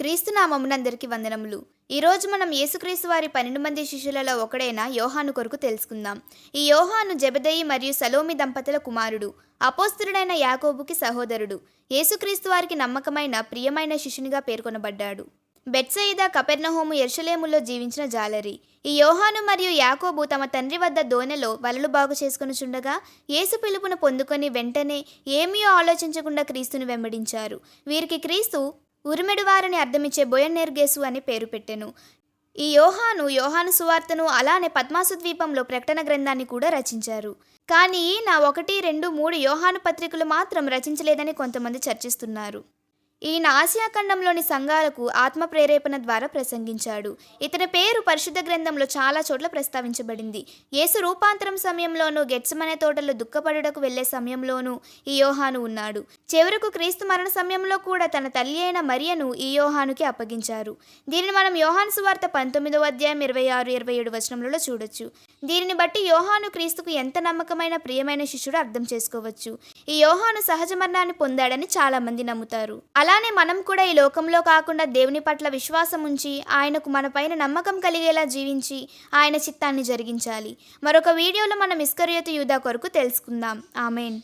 క్రీస్తునామమునందరికీ వందనములు. ఈరోజు మనం యేసుక్రీస్తు వారి పన్నెండు మంది శిష్యులలో ఒకడైన యోహాను కొరకు తెలుసుకుందాం. ఈ యోహాను జబదయి మరియు సలోమి దంపతుల కుమారుడు అపోస్తుడైన యాకోబుకి సహోదరుడు యేసుక్రీస్తు వారికి నమ్మకమైన ప్రియమైన శిష్యునిగా పేర్కొనబడ్డాడు. బెట్సయిదా కపెర్నహోము ఎర్షలేములో జీవించిన జాలరి. ఈ యోహాను మరియు యాకోబు తమ తండ్రి వద్ద దోనెలో వలలు బాగు చేసుకుని చుండగా యేసు పిలుపును పొందుకొని వెంటనే ఏమీ ఆలోచించకుండా క్రీస్తుని వెంబడించారు. వీరికి క్రీస్తు ఉరిమెడు వారిని అర్థమిచ్చే బొయన్నెర్గేసు అని పేరు పెట్టెను. ఈ యోహాను యోహాను సువార్తను అలానే పద్మాసు ద్వీపంలో ప్రకటన గ్రంథాన్ని కూడా రచించారు. కానీ నా ఒకటి రెండు మూడు యోహాను పత్రికలు మాత్రం రచించలేదని కొంతమంది చర్చిస్తున్నారు. ఈయన ఆసియా ఖండంలోని సంఘాలకు ఆత్మ ప్రేరేపణ ద్వారా ప్రసంగించాడు. ఇతని పేరు పరిశుద్ధ గ్రంథంలో చాలా చోట్ల ప్రస్తావించబడింది. యేసు రూపాంతరం సమయంలోనూ గెట్సమనే తోటలో దుఃఖపడుటకు వెళ్ళే సమయంలోనూ ఈ యోహాను ఉన్నాడు. చివరకు క్రీస్తు మరణ సమయంలో కూడా తన తల్లి అయిన మరియను ఈ యోహానుకి అప్పగించారు. దీనిని మనం యోహాను సువార్త పంతొమ్మిదవ అధ్యాయం ఇరవై ఆరు ఇరవై ఏడు వచనములలో చూడొచ్చు. దీనిని బట్టి యోహాను క్రీస్తుకు ఎంత నమ్మకమైన ప్రియమైన శిష్యుడు అర్థం చేసుకోవచ్చు. ఈ యోహాను సహజ మరణాన్ని పొందాడని చాలా మంది నమ్ముతారు అలానే మనం కూడా ఈ లోకంలో కాకుండా దేవుని పట్ల విశ్వాసం ఉంచి ఆయనకు మనపైన నమ్మకం కలిగేలా జీవించి ఆయన చిత్తాన్ని జరిగించాలి. మరొక వీడియోలో మనం ఇస్కరియోతు యూదా కొరకు తెలుసుకుందాం. ఆమెన్.